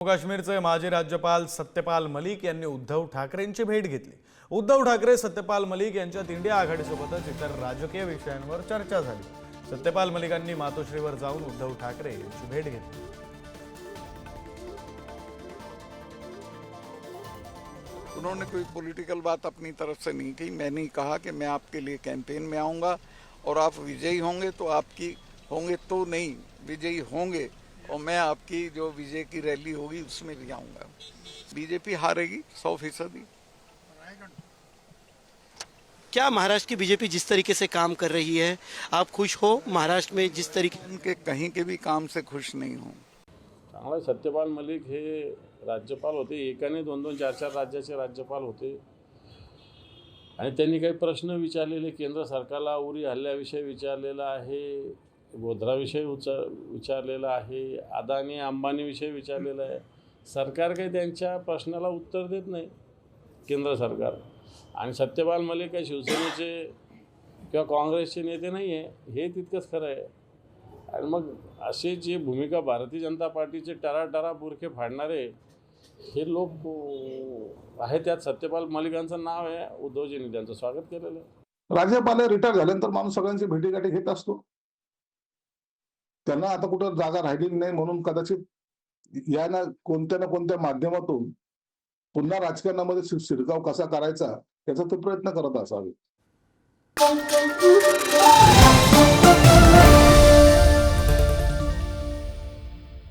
जम्मू काश्मीरचे माजी राज्यपाल सत्यपाल मलिक यांनी उद्धव ठाकरेंची भेट घेतली. उद्धव ठाकरे सत्यपाल मलिक यांच्यात इंडिया आघाडीसोबतच इतर राजकीय विषयांवर चर्चा झाली. सत्यपाल मलिकांनी मातोश्रीवर जाऊन उद्धव ठाकरे यांची भेट घेतली. उन्होंने कोई पॉलिटिकल बात अपनी तरफ से नहीं की। मैंने कहा कि मैं आपके लिए कैंपेन में आऊंगा और आप विजयी होंगे तो आपकी होंगे तो नहीं विजयी होंगे। और मैं आपकी जो विजय की रैली होगी उसमें भी आऊँगा बीजेपी हारेगी सौ फ़ीसदी क्या महाराष्ट्र की बीजेपी जिस तरीके से काम कर रही है आप खुश हो? महाराष्ट्र में जिस तरीके उनके कहीं के भी काम से खुश नहीं हूँ। चांगला सत्यपाल मलिक हे राज्यपाल होते एकाने दोन दोन चार चार राज्याचे राज्यपाल होते. आणि त्यांनी काही प्रश्न विचारलेले केंद्र सरकारला उरी हल्ल्याविषयी विचारलेला आहे. गोधराविषयी उचार विचारलेला आहे अदानी अंबानीविषयी विचारलेलं आहे. सरकार काही त्यांच्या प्रश्नाला उत्तर देत नाही केंद्र सरकार. आणि सत्यपाल मलिक काही शिवसेनेचे किंवा काँग्रेसचे नेते नाही आहे हे तितकंच खरं आहे. आणि मग असे जे भूमिका भारतीय जनता पार्टीचे टराटरा बुरखे फाडणारे हे लोक आहे त्यात. सत्यपाल मलिकांचं नाव आहे उद्धवजींनी त्यांचं स्वागत केलेलं आहे. राज्यपाल रिटायर झाल्यानंतर माणूस सगळ्यांची भेटीगाठी घेत असतो. त्यांना आता कुठं जागा राहिलेली नाही म्हणून कदाचित या ना कोणत्या ना कोणत्या माध्यमातून पुन्हा राजकारणामध्ये शिरकाव कसा करायचा याचा ते प्रयत्न करत असावे.